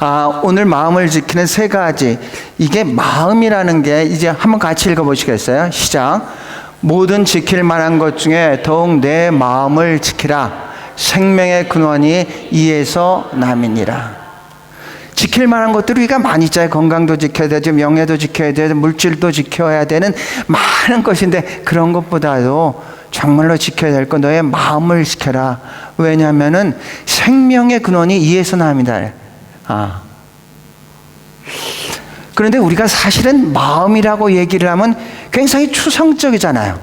아, 오늘 마음을 지키는 세 가지. 이게 마음이라는 게 이제 한번 같이 읽어보시겠어요? 시작. 모든 지킬 만한 것 중에 더욱 내 마음을 지키라. 생명의 근원이 이에서 남이니라. 지킬 만한 것들이 우리가 많이 있잖아요. 건강도 지켜야 되죠. 명예도 지켜야 되죠. 물질도 지켜야 되는 많은 것인데 그런 것보다도 정말로 지켜야 될 건 너의 마음을 지켜라. 왜냐하면은 생명의 근원이 이에서 남이다. 아. 그런데 우리가 사실은 마음이라고 얘기를 하면 굉장히 추상적이잖아요.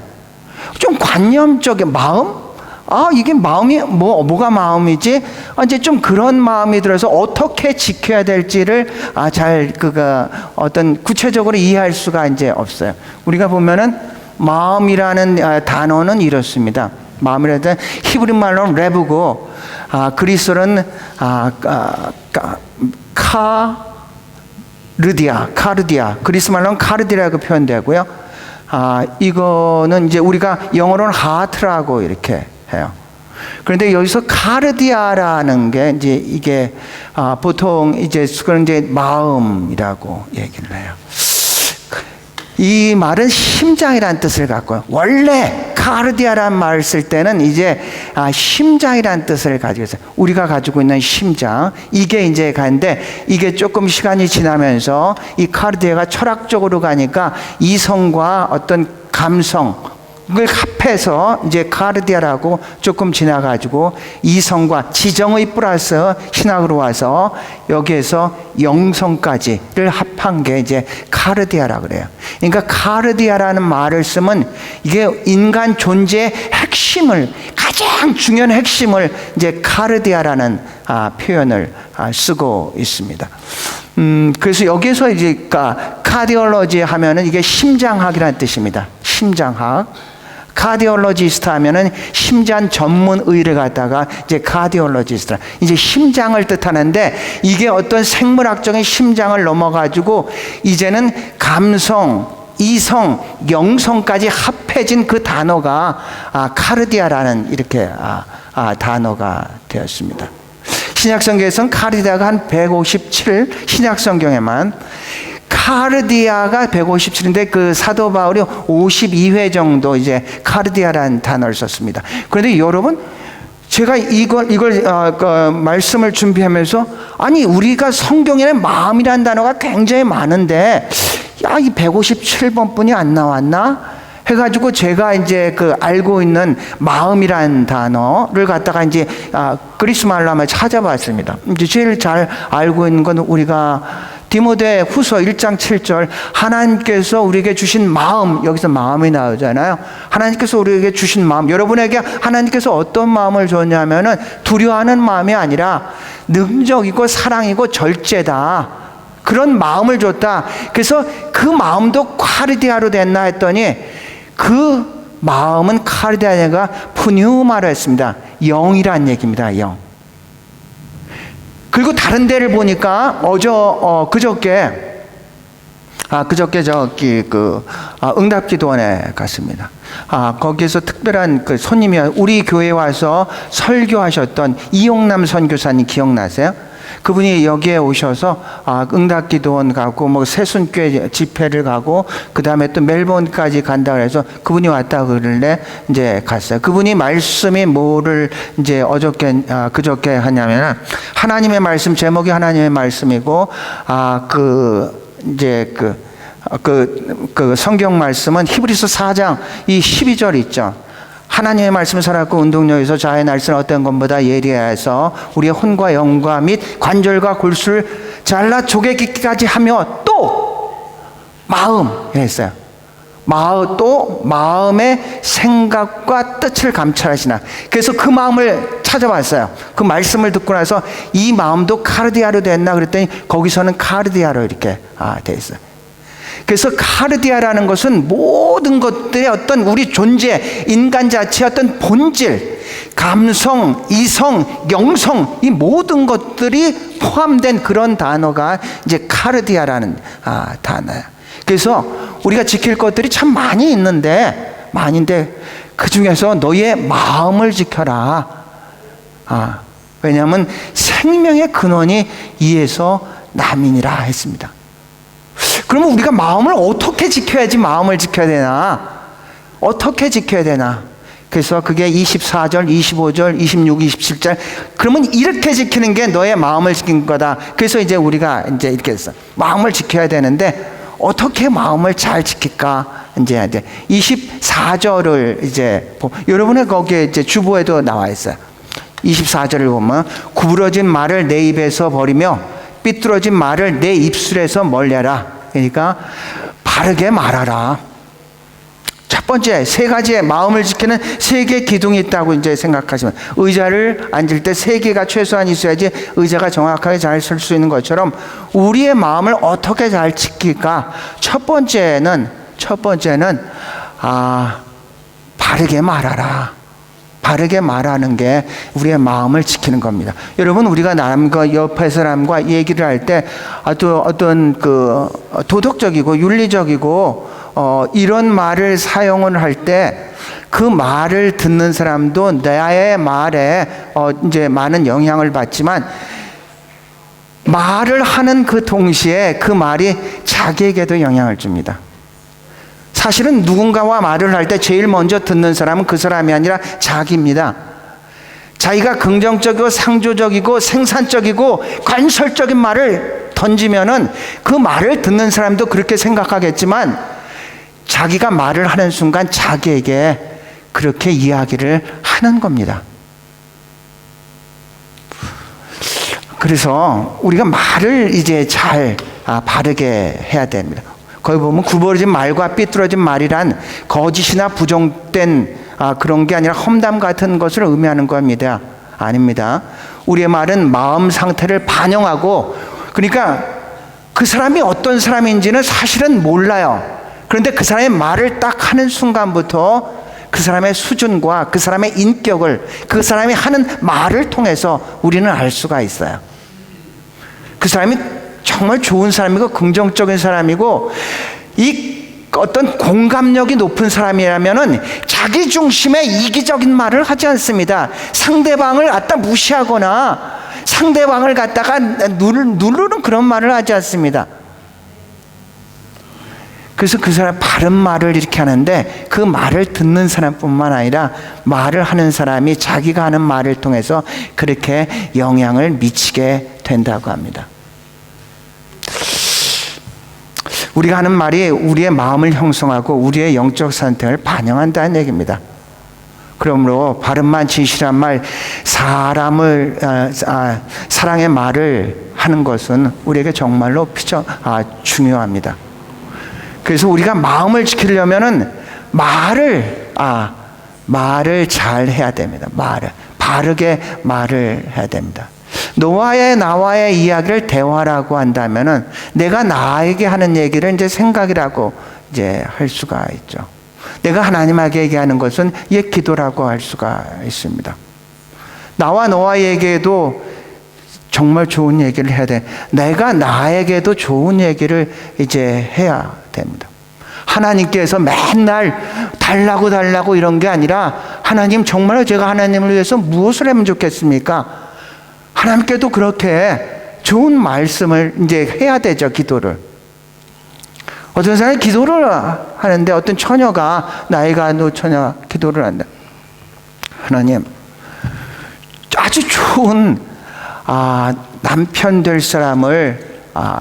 좀 관념적인 마음? 아, 이게 마음이, 뭐, 뭐가 마음이지? 아, 이제 좀 그런 마음이 들어서 어떻게 지켜야 될지를, 아, 잘, 그가, 어떤 구체적으로 이해할 수가 이제 없어요. 우리가 보면은, 마음이라는 아, 단어는 이렇습니다. 마음이라는 히브리 말로는 레브고, 아, 그리스어는, 아, 아, 까, 카, 르디아, 카르디아, 그리스 말로는 카르디라고 표현되고요. 아, 이거는 이제 우리가 영어로는 하트라고 이렇게 해요. 그런데 여기서 카르디아라는 게 이제 이게 아, 보통 이제 그런 이제 마음이라고 얘기를 해요. 이 말은 심장이라는 뜻을 갖고요. 원래 카르디아라는 말을 쓸 때는 이제 아, 심장이라는 뜻을 가지고 있어요. 우리가 가지고 있는 심장. 이게 이제 가는데 이게 조금 시간이 지나면서 이 카르디아가 철학적으로 가니까 이성과 어떤 감성, 을 합 해서 이제 카르디아라고 조금 지나가지고 이성과 지정의 플러스 신학으로 와서 여기에서 영성까지를 합한 게 이제 카르디아라 그래요. 그러니까 카르디아라는 말을 쓰면 이게 인간 존재의 핵심을 가장 중요한 핵심을 이제 카르디아라는 아, 표현을 아, 쓰고 있습니다. 음, 그래서 여기에서 이제 카디올로지 하면은 이게 심장학이라는 뜻입니다. 심장학. 카디올로지스트 하면은 심장 전문 의를 갖다가 이제 카디올로지스트 이제 심장을 뜻하는데 이게 어떤 생물학적인 심장을 넘어가지고 이제는 감성 이성, 영성까지 합해진 그 단어가 아, 카르디아라는 이렇게 아, 아, 단어가 되었습니다. 신약성경에서는 카르디아가 한 157, 신약성경에만 카르디아가 157인데 그 사도 바울이 52회 정도 이제 카르디아라는 단어를 썼습니다. 그런데 여러분 제가 이걸 이걸 어, 그 말씀을 준비하면서 아니 우리가 성경에 마음이라는 단어가 굉장히 많은데 야 이 157번 뿐이 안 나왔나? 해가지고 제가 이제 그 알고 있는 마음이라는 단어를 갖다가 이제 아, 그리스 말로 한번 찾아봤습니다. 이제 제일 잘 알고 있는 건 우리가 디모데 후서 1장 7절 하나님께서 우리에게 주신 마음 여기서 마음이 나오잖아요. 하나님께서 우리에게 주신 마음 여러분에게 하나님께서 어떤 마음을 줬냐면은 두려워하는 마음이 아니라 능적이고 사랑이고 절제다. 그런 마음을 줬다. 그래서 그 마음도 카르디아로 됐나 했더니 그 마음은 카르디아가 푸뉴마로 했습니다. 영이란 얘기입니다. 영. 그리고 다른 데를 보니까 어저 어, 그저께 아 그저께 저기 그 아, 응답기도원에 갔습니다. 아 거기에서 특별한 그 손님이 우리 교회 와서 설교하셨던 이용남 선교사님 기억나세요? 그분이 여기에 오셔서 아, 응답기도원 가고 뭐 새순교회 집회를 가고 그 다음에 또 멜번까지 간다 그래서 그분이 왔다 그러길래 이제 갔어요. 그분이 말씀이 뭐를 이제 어저께 아, 그저께 하냐면 하나님의 말씀 제목이 하나님의 말씀이고 아그 이제 그 그, 그 성경 말씀은 히브리서 4장 이 12절 있죠. 하나님의 말씀을 살았고 운동력에서 자의 날씨는 어떤 것보다 예리해서 우리의 혼과 영과 및 관절과 골수를 잘라 조개기까지 하며 또 마음 했어요. 마음 또 마음의 생각과 뜻을 감찰하시나. 그래서 그 마음을 찾아봤어요. 그 말씀을 듣고 나서 이 마음도 카르디아로 됐나 그랬더니 거기서는 카르디아로 이렇게 아, 돼 있어요. 그래서 카르디아라는 것은 모든 것들의 어떤 우리 존재, 인간 자체의 어떤 본질, 감성, 이성, 영성, 이 모든 것들이 포함된 그런 단어가 이제 카르디아라는 아, 단어야. 그래서 우리가 지킬 것들이 참 많이 있는데, 많은데, 그 중에서 너의 마음을 지켜라. 아, 왜냐하면 생명의 근원이 이에서 남이니라 했습니다. 그러면 우리가 마음을 어떻게 지켜야지 마음을 지켜야 되나? 어떻게 지켜야 되나? 그래서 그게 24절, 25절, 26, 27절. 그러면 이렇게 지키는 게 너의 마음을 지킨 거다. 그래서 이제 우리가 이제 이렇게 했어. 마음을 지켜야 되는데 어떻게 마음을 잘 지킬까? 이제 이제 24절을 이제 보- 여러분의 거기에 이제 주보에도 나와 있어요. 24절을 보면 구부러진 말을 내 입에서 버리며 삐뚤어진 말을 내 입술에서 멀려라. 그러니까 바르게 말하라. 첫 번째 세 가지의 마음을 지키는 세 개의 기둥이 있다고 이제 생각하시면 의자를 앉을 때 세 개가 최소한 있어야지 의자가 정확하게 잘 설 수 있는 것처럼 우리의 마음을 어떻게 잘 지킬까? 첫 번째는 첫 번째는 아 바르게 말하라. 바르게 말하는 게 우리의 마음을 지키는 겁니다. 여러분 우리가 남과 옆에 사람과 얘기를 할때 어떤 그 도덕적이고 윤리적이고 어 이런 말을 사용을 할때 그 말을 듣는 사람도 나의 말에 어 이제 많은 영향을 받지만 말을 하는 그 동시에 그 말이 자기에게도 영향을 줍니다. 사실은 누군가와 말을 할 때 제일 먼저 듣는 사람은 그 사람이 아니라 자기입니다. 자기가 긍정적이고 상조적이고 생산적이고 건설적인 말을 던지면은 그 말을 듣는 사람도 그렇게 생각하겠지만 자기가 말을 하는 순간 자기에게 그렇게 이야기를 하는 겁니다. 그래서 우리가 말을 이제 잘 아, 바르게 해야 됩니다. 거기 보면 구부러진 말과 삐뚤어진 말이란 거짓이나 부정된 아, 그런 게 아니라 험담 같은 것을 의미하는 겁니다. 아닙니다. 우리의 말은 마음 상태를 반영하고 그러니까 그 사람이 어떤 사람인지는 사실은 몰라요. 그런데 그 사람의 말을 딱 하는 순간부터 그 사람의 수준과 그 사람의 인격을 그 사람이 하는 말을 통해서 우리는 알 수가 있어요. 그 사람이 정말 좋은 사람이고 긍정적인 사람이고 이 어떤 공감력이 높은 사람이라면은 자기 중심의 이기적인 말을 하지 않습니다. 상대방을 갖다 무시하거나 상대방을 갖다가 누르, 누르는 그런 말을 하지 않습니다. 그래서 그 사람 바른 말을 이렇게 하는데 그 말을 듣는 사람뿐만 아니라 말을 하는 사람이 자기가 하는 말을 통해서 그렇게 영향을 미치게 된다고 합니다. 우리가 하는 말이 우리의 마음을 형성하고 우리의 영적 상태를 반영한다는 얘기입니다. 그러므로 바른만 진실한 말, 사람을 아, 아, 사랑의 말을 하는 것은 우리에게 정말로 피저, 아, 중요합니다. 그래서 우리가 마음을 지키려면은 말을 아 말을 잘 해야 됩니다. 말을 바르게 말을 해야 됩니다. 너와의 나와의 이야기를 대화라고 한다면은 내가 나에게 하는 얘기를 이제 생각이라고 이제 할 수가 있죠. 내가 하나님에게 얘기하는 것은 옛 기도라고 할 수가 있습니다. 나와 너와에게도 정말 좋은 얘기를 해야 돼. 내가 나에게도 좋은 얘기를 이제 해야 됩니다. 하나님께서 맨날 달라고 달라고 이런 게 아니라 하나님 정말로 제가 하나님을 위해서 무엇을 하면 좋겠습니까? 하나님께도 그렇게 좋은 말씀을 이제 해야 되죠, 기도를. 어떤 사람이 기도를 하는데 어떤 처녀가 나이가 노 처녀 기도를 한다. 하나님, 아주 좋은 아, 남편 될 사람을 아,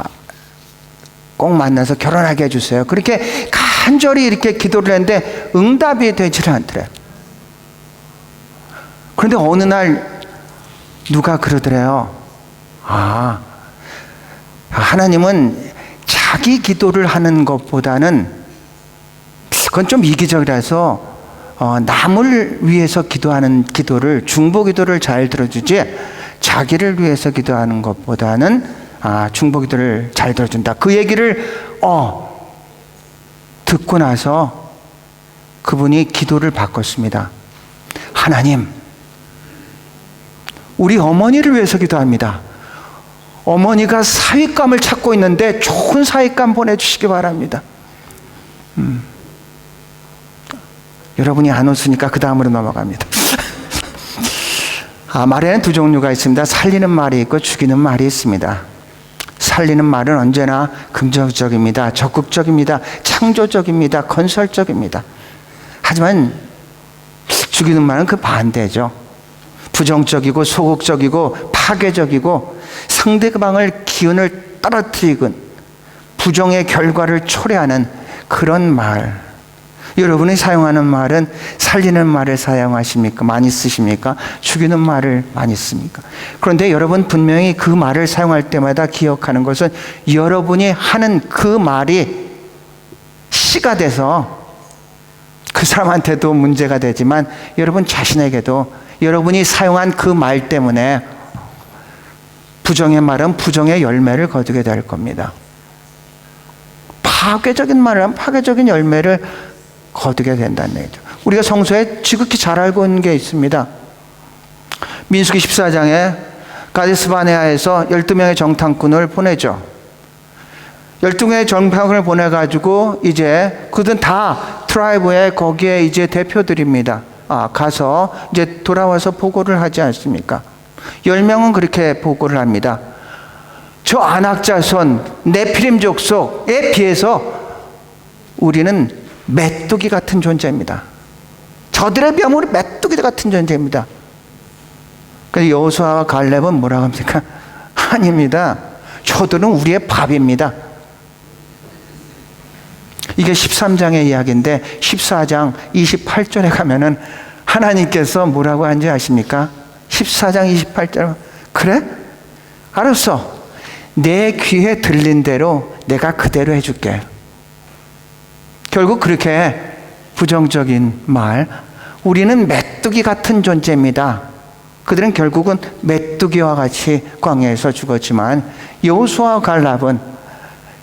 꼭 만나서 결혼하게 해주세요. 그렇게 간절히 이렇게 기도를 했는데 응답이 되질 않더래요. 그런데 어느 날 누가 그러더래요. 아, 하나님은 자기 기도를 하는 것보다는 그건 좀 이기적이라서 어, 남을 위해서 기도하는 기도를 중보 기도를 잘 들어주지 자기를 위해서 기도하는 것보다는 아, 중보 기도를 잘 들어준다. 그 얘기를 어, 듣고 나서 그분이 기도를 바꿨습니다. 하나님, 우리 어머니를 위해서 기도합니다. 어머니가 사윗감을 찾고 있는데 좋은 사윗감 보내주시기 바랍니다. 음. 여러분이 안 웃으니까 그 다음으로 넘어갑니다. 아, 말에는 두 종류가 있습니다. 살리는 말이 있고 죽이는 말이 있습니다. 살리는 말은 언제나 긍정적입니다. 적극적입니다. 창조적입니다. 건설적입니다. 하지만 죽이는 말은 그 반대죠. 부정적이고 소극적이고 파괴적이고 상대방을 기운을 떨어뜨리고 부정의 결과를 초래하는 그런 말. 여러분이 사용하는 말은 살리는 말을 사용하십니까? 많이 쓰십니까? 죽이는 말을 많이 씁니까? 그런데 여러분 분명히 그 말을 사용할 때마다 기억하는 것은 여러분이 하는 그 말이 씨가 돼서 그 사람한테도 문제가 되지만 여러분 자신에게도 여러분이 사용한 그 말 때문에 부정의 말은 부정의 열매를 거두게 될 겁니다. 파괴적인 하면 파괴적인 열매를 거두게 된다는 얘기죠. 우리가 성서에 지극히 잘 알고 있는 게 있습니다. 민수기 14장에 가데스 바네아에서 12명의 정탐꾼을 보내죠. 12명의 정탐꾼을 보내가지고 이제 그들은 다 트라이브의 거기에 이제 대표들입니다. 아, 가서 이제 돌아와서 보고를 하지 않습니까? 10명은 그렇게 보고를 합니다. 저 안악자손 네피림 족속에 비해서 우리는 메뚜기 같은 존재입니다. 저들의 병으로 메뚜기 같은 존재입니다. 그래서 여호수아와 갈렙은 뭐라고 합니까? 아닙니다. 저들은 우리의 밥입니다. 이게 13장의 이야기인데 14장 28절에 가면은 하나님께서 뭐라고 하는지 아십니까? 14장 28절 그래? 알았어. 내 귀에 들린 대로 내가 그대로 해줄게. 결국 그렇게 부정적인 말, 우리는 메뚜기 같은 존재입니다. 그들은 결국은 메뚜기와 같이 광야에서 죽었지만 여호수아 갈랍은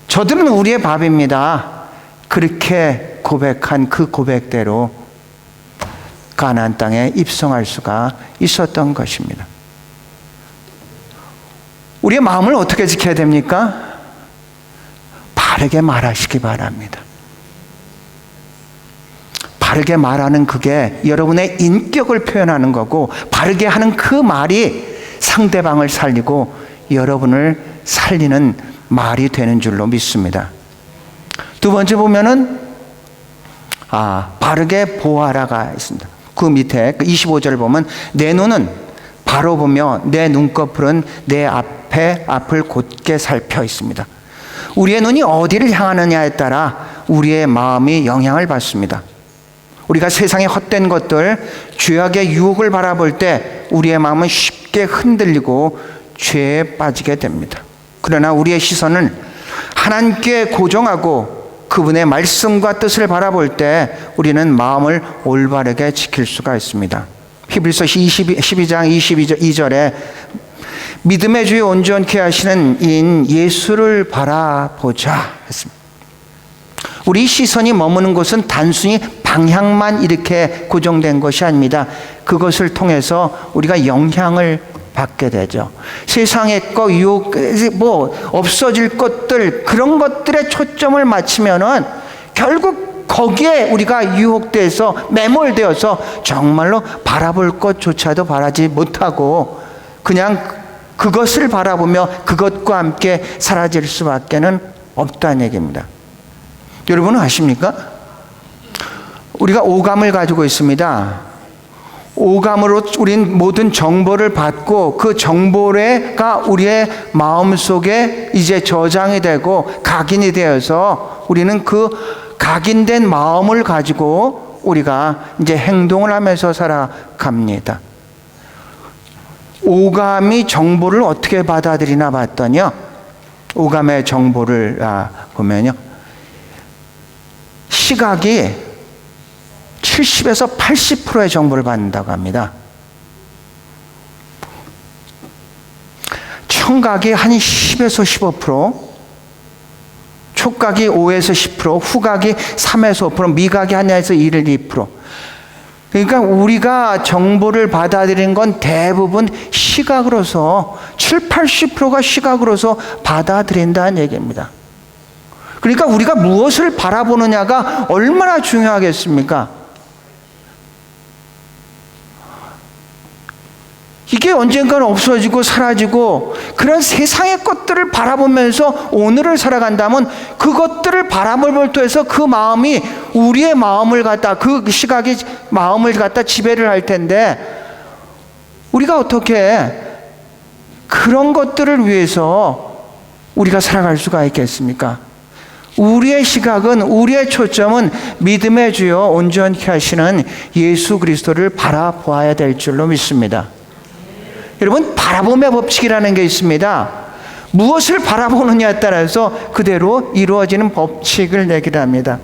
저들은 우리의 밥입니다. 그렇게 고백한 그 고백대로 가나안 땅에 입성할 수가 있었던 것입니다. 우리의 마음을 어떻게 지켜야 됩니까? 바르게 말하시기 바랍니다. 바르게 말하는 그게 여러분의 인격을 표현하는 거고, 바르게 하는 그 말이 상대방을 살리고 여러분을 살리는 말이 되는 줄로 믿습니다. 두 번째 보면은, 아, 바르게 보아라가 있습니다. 그 밑에 25절 보면, 내 눈은 바로 보며 내 눈꺼풀은 내 앞에 앞을 곧게 살펴 있습니다. 우리의 눈이 어디를 향하느냐에 따라 우리의 마음이 영향을 받습니다. 우리가 세상의 헛된 것들, 죄악의 유혹을 바라볼 때 우리의 마음은 쉽게 흔들리고 죄에 빠지게 됩니다. 그러나 우리의 시선은 하나님께 고정하고 그분의 말씀과 뜻을 바라볼 때 우리는 마음을 올바르게 지킬 수가 있습니다. 히브리서 12, 12장 22절에 믿음의 주에 온전케 하시는 인 예수를 바라보자 했습니다. 우리 시선이 머무는 곳은 단순히 방향만 이렇게 고정된 것이 아닙니다. 그것을 통해서 우리가 영향을 받게 되죠. 세상의 거 유혹 뭐 없어질 것들 그런 것들에 초점을 맞추면은 결국 거기에 우리가 유혹돼서 매몰되어서 정말로 바라볼 것조차도 바라지 못하고 그냥 그것을 바라보며 그것과 함께 사라질 수밖에는 없다는 얘기입니다. 여러분은 아십니까? 우리가 오감을 가지고 있습니다. 오감으로 우린 모든 정보를 받고 그 정보가 우리의 마음 속에 이제 저장이 되고 각인이 되어서 우리는 그 각인된 마음을 가지고 우리가 이제 행동을 하면서 살아갑니다. 오감이 정보를 어떻게 받아들이나 봤더니요. 오감의 정보를 아, 보면요. 시각이 70에서 80%의 정보를 받는다고 합니다. 청각이 한 10에서 15%, 촉각이 5에서 10%, 후각이 3에서 5%, 미각이 한 1에서 1, 2%. 그러니까 우리가 정보를 받아들이는 건 대부분 시각으로서 7, 80%가 시각으로서 받아들인다는 얘기입니다. 그러니까 우리가 무엇을 바라보느냐가 얼마나 중요하겠습니까? 이게 언젠가는 없어지고 사라지고 그런 세상의 것들을 바라보면서 오늘을 살아간다면 그것들을 바람을 볼터해서 그 마음이 우리의 마음을 갖다 그 시각이 마음을 갖다 지배를 할 텐데 우리가 어떻게 그런 것들을 위해서 우리가 살아갈 수가 있겠습니까? 우리의 시각은 우리의 초점은 믿음의 주요 온전히 하시는 예수 그리스도를 바라보아야 될 줄로 믿습니다. 여러분 바라봄의 법칙이라는 게 있습니다. 무엇을 바라보느냐에 따라서 그대로 이루어지는 법칙을 내기도 합니다.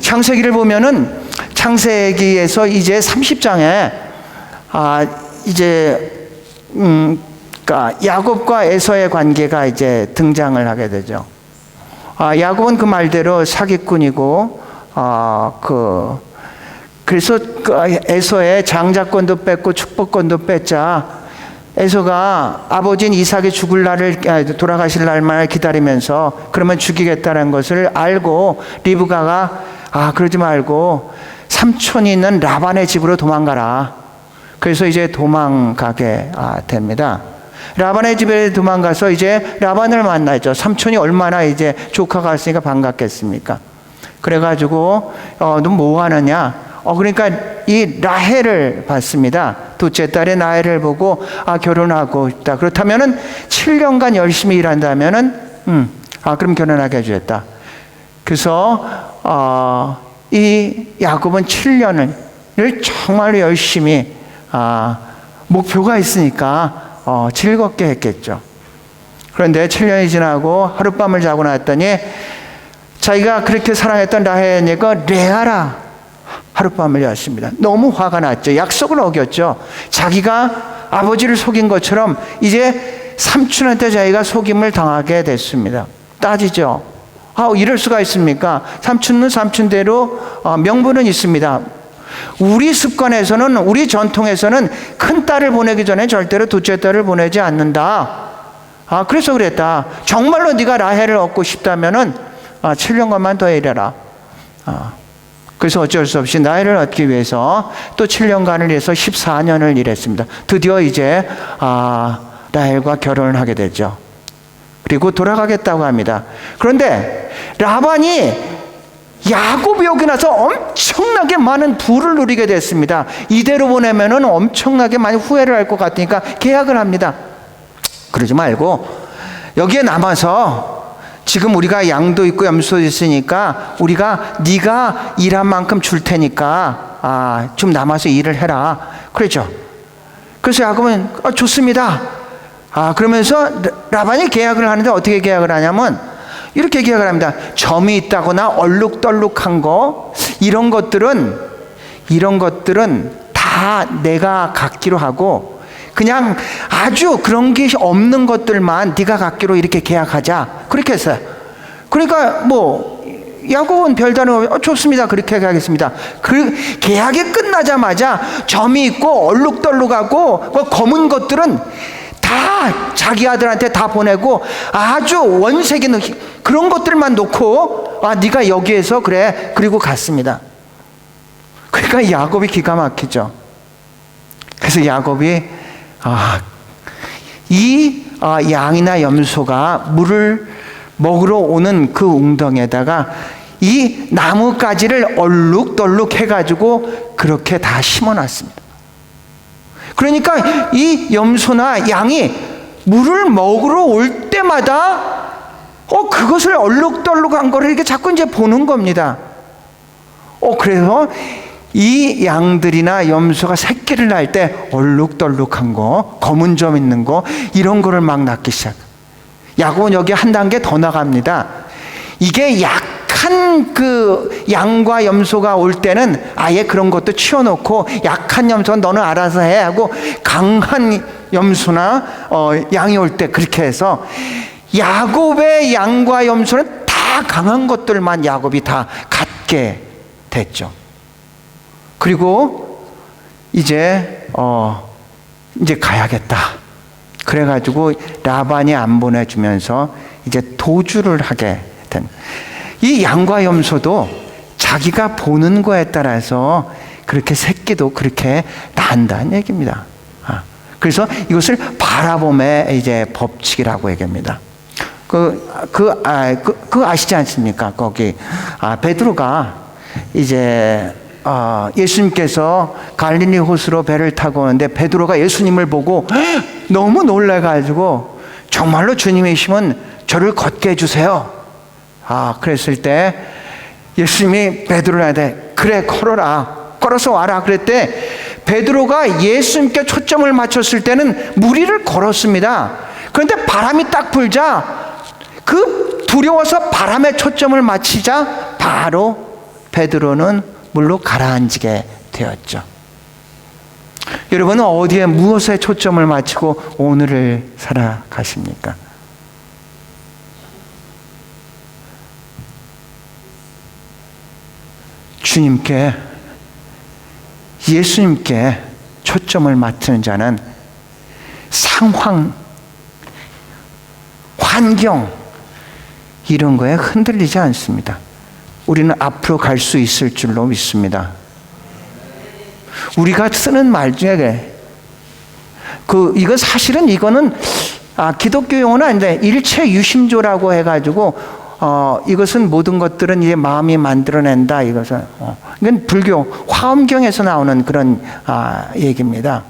창세기를 보면은 창세기에서 이제 30장에 아 이제 음 그러니까 야곱과 에서의 관계가 이제 등장을 하게 되죠. 아 야곱은 그 말대로 사기꾼이고 아그 그래서 그 에서의 장자권도 뺐고 축복권도 뺐자 에서가 아버지인 이삭이 죽을 날을 아, 돌아가실 날만을 기다리면서 그러면 죽이겠다는 것을 알고 리브가가 아 그러지 말고 삼촌이 있는 라반의 집으로 도망가라. 그래서 이제 도망가게 아, 됩니다. 라반의 집에 도망가서 이제 라반을 만나죠. 삼촌이 얼마나 이제 조카가 왔으니까 반갑겠습니까? 그래가지고 어, 너 뭐 하느냐? 어 그러니까 이 라헬을 봤습니다. 둘째 딸의 라헬을 보고 아 결혼하고 있다. 그렇다면은 7년간 열심히 일한다면은 음 아 그럼 결혼하게 해주겠다. 그래서 어, 이 야곱은 7년을 정말 열심히 아, 목표가 있으니까 어, 즐겁게 했겠죠. 그런데 7년이 지나고 하룻밤을 자고 났더니 자기가 그렇게 사랑했던 라헬에게 레아라 하룻밤을 잤습니다. 너무 화가 났죠. 약속을 어겼죠. 자기가 아버지를 속인 것처럼 이제 삼촌한테 자기가 속임을 당하게 됐습니다. 따지죠. 아, 이럴 수가 있습니까? 삼촌은 삼촌대로 어, 명분은 있습니다. 우리 습관에서는 우리 전통에서는 큰 딸을 보내기 전에 절대로 둘째 딸을 보내지 않는다. 아, 그래서 그랬다. 정말로 네가 라헬을 얻고 싶다면은 아, 7년간만 더 일해라. 아, 그래서 어쩔 수 없이 나이를 얻기 위해서 또 7년간을 위해서 14년을 일했습니다. 드디어 이제 아, 라헬과 결혼을 하게 되죠. 그리고 돌아가겠다고 합니다. 그런데 라반이 야곱이 오고 나서 엄청나게 많은 부를 누리게 됐습니다. 이대로 보내면은 엄청나게 많이 후회를 할 것 같으니까 계약을 합니다. 그러지 말고 여기에 남아서 지금 우리가 양도 있고 염소도 있으니까 우리가 네가 일한 만큼 줄 테니까 아, 좀 남아서 일을 해라. 그랬죠. 그래서 야곱은 아, 좋습니다. 아, 그러면서 라반이 계약을 하는데 어떻게 계약을 하냐면 이렇게 계약을 합니다. 점이 있다거나 얼룩덜룩한 거 이런 것들은 이런 것들은 다 내가 갖기로 하고 그냥 아주 그런 게 없는 것들만 네가 갖기로 이렇게 계약하자. 그렇게 했어요. 그러니까 뭐 야곱은 별다른 어, 좋습니다. 그렇게 하겠습니다. 그 계약이 끝나자마자 점이 있고 얼룩덜룩하고 그 검은 것들은 다 자기 아들한테 다 보내고 아주 원색이 그런 것들만 놓고 아 네가 여기에서 그래 그리고 갔습니다. 그러니까 야곱이 기가 막히죠. 그래서 야곱이 아, 이 아, 양이나 염소가 물을 먹으러 오는 그 웅덩이에다가 이 나뭇가지를 얼룩덜룩 해가지고 그렇게 다 심어놨습니다. 그러니까 이 염소나 양이 물을 먹으러 올 때마다 어 그것을 얼룩덜룩한 거를 이렇게 자꾸 이제 보는 겁니다. 어 그래서 이 양들이나 염소가 새끼를 낳을 때 얼룩덜룩한 거, 검은 점 있는 거 이런 거를 막 낳기 시작. 야곱은 여기 한 단계 더 나갑니다. 이게 약한 그 양과 염소가 올 때는 아예 그런 것도 치워놓고 약한 염소는 너는 알아서 해 하고 강한 염소나 어, 양이 올 때 그렇게 해서 야곱의 양과 염소는 다 강한 것들만 야곱이 다 갖게 됐죠. 그리고 이제 어 이제 가야겠다. 그래가지고 라반이 안 보내주면서 이제 도주를 하게 된. 이 양과 염소도 자기가 보는 거에 따라서 그렇게 새끼도 그렇게 난다는 얘기입니다. 그래서 이것을 바라봄의 이제 법칙이라고 얘기합니다. 그, 그, 아, 그, 그 아시지 않습니까? 거기, 아, 베드로가 이제, 아, 예수님께서 갈릴리 호수로 배를 타고 오는데 베드로가 예수님을 보고 너무 놀래가지고 정말로 주님이시면 저를 걷게 해주세요. 아, 그랬을 때 예수님이 베드로한테 그래, 걸어라. 걸어서 와라. 그랬대. 베드로가 예수님께 초점을 맞췄을 때는 무리를 걸었습니다. 그런데 바람이 딱 불자 그 두려워서 바람에 초점을 맞추자 바로 베드로는 물로 가라앉게 되었죠. 여러분은 어디에 무엇에 초점을 맞추고 오늘을 살아가십니까? 주님께 예수님께 초점을 맞추는 자는 상황, 환경, 이런 거에 흔들리지 않습니다. 우리는 앞으로 갈 수 있을 줄로 믿습니다. 우리가 쓰는 말 중에 그 이거 사실은 이거는 아, 기독교 용어는 아닌데 일체 유심조라고 해가지고 어, 이것은 모든 것들은 이제 마음이 만들어낸다 이것은 어, 이건 불교 화엄경에서 나오는 그런 아, 얘기입니다.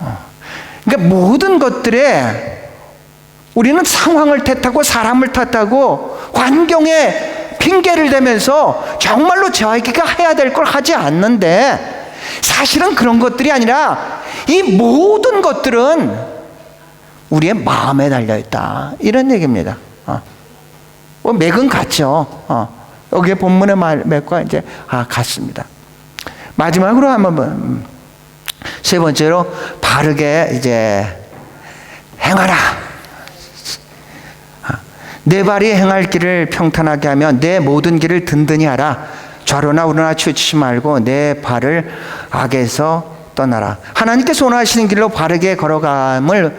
어, 그러니까 모든 것들에 우리는 상황을 탓하고 사람을 탓하고 환경에 핑계를 대면서 정말로 저에게가 해야 될 걸 하지 않는데 사실은 그런 것들이 아니라 이 모든 것들은 우리의 마음에 달려 있다 이런 얘기입니다. 어. 뭐 맥은 같죠. 어. 여기에 본문의 말 맥과 이제 아 같습니다. 마지막으로 한번 음, 세 번째로 바르게 이제 행하라. 내 발이 행할 길을 평탄하게 하며 내 모든 길을 든든히 하라. 좌로나 우로나 치우치지 말고 내 발을 악에서 떠나라. 하나님께서 원하시는 길로 바르게 걸어감을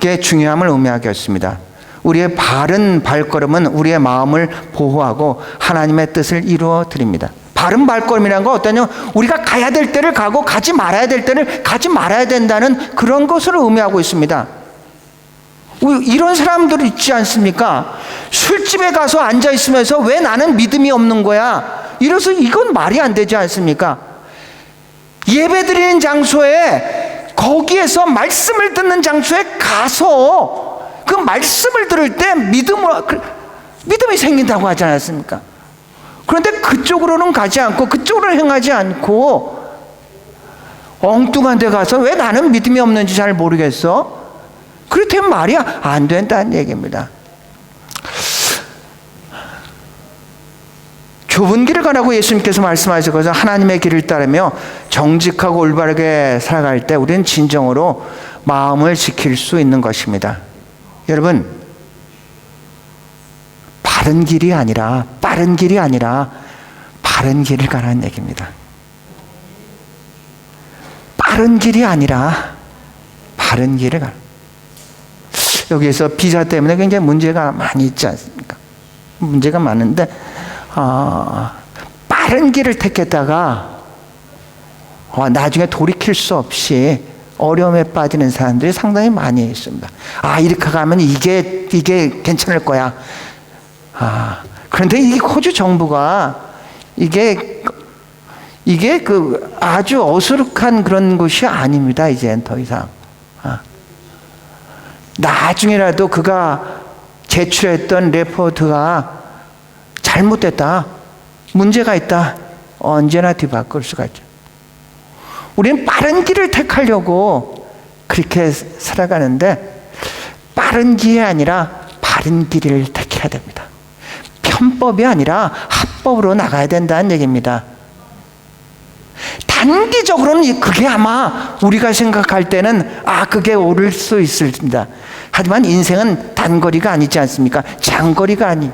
게 중요함을 의미하게 했습니다. 우리의 바른 발걸음은 우리의 마음을 보호하고 하나님의 뜻을 이루어 드립니다. 바른 발걸음이라는 건 어떠냐? 우리가 가야 될 때를 가고 가지 말아야 될 때를 가지 말아야 된다는 그런 것을 의미하고 있습니다. 이런 사람들 있지 않습니까? 술집에 가서 앉아 있으면서 왜 나는 믿음이 없는 거야? 이래서 이건 말이 안 되지 않습니까? 예배 드리는 장소에 거기에서 말씀을 듣는 장소에 가서 그 말씀을 들을 때 믿음을 믿음이 생긴다고 하지 않았습니까? 그런데 그쪽으로는 가지 않고 그쪽으로 행하지 않고 엉뚱한 데 가서 왜 나는 믿음이 없는지 잘 모르겠어? 그렇다면 말이 안 된다는 얘기입니다. 좁은 길을 가라고 예수님께서 말씀하셔서 하나님의 길을 따르며 정직하고 올바르게 살아갈 때 우리는 진정으로 마음을 지킬 수 있는 것입니다. 여러분, 바른 길이 아니라, 빠른 길이 아니라, 바른 길을 가라는 얘기입니다. 빠른 길이 아니라, 바른 길을 가라. 여기에서 비자 때문에 굉장히 문제가 많이 있지 않습니까? 문제가 많은데, 어, 빠른 길을 택했다가 어, 나중에 돌이킬 수 없이 어려움에 빠지는 사람들이 상당히 많이 있습니다. 아 이렇게 가면 이게 이게 괜찮을 거야. 아 그런데 이 호주 정부가 이게 이게 그 아주 어수룩한 그런 곳이 아닙니다. 이제 더 이상. 아. 나중에라도 그가 제출했던 레포트가 잘못됐다. 문제가 있다. 언제나 뒤바꿀 수가 있죠. 우리는 빠른 길을 택하려고 그렇게 살아가는데 빠른 길이 아니라 바른 길을 택해야 됩니다. 편법이 아니라 합법으로 나가야 된다는 얘기입니다. 단기적으로는 그게 아마 우리가 생각할 때는 아 그게 옳을 수 있습니다. 하지만 인생은 단거리가 아니지 않습니까? 장거리가 아니.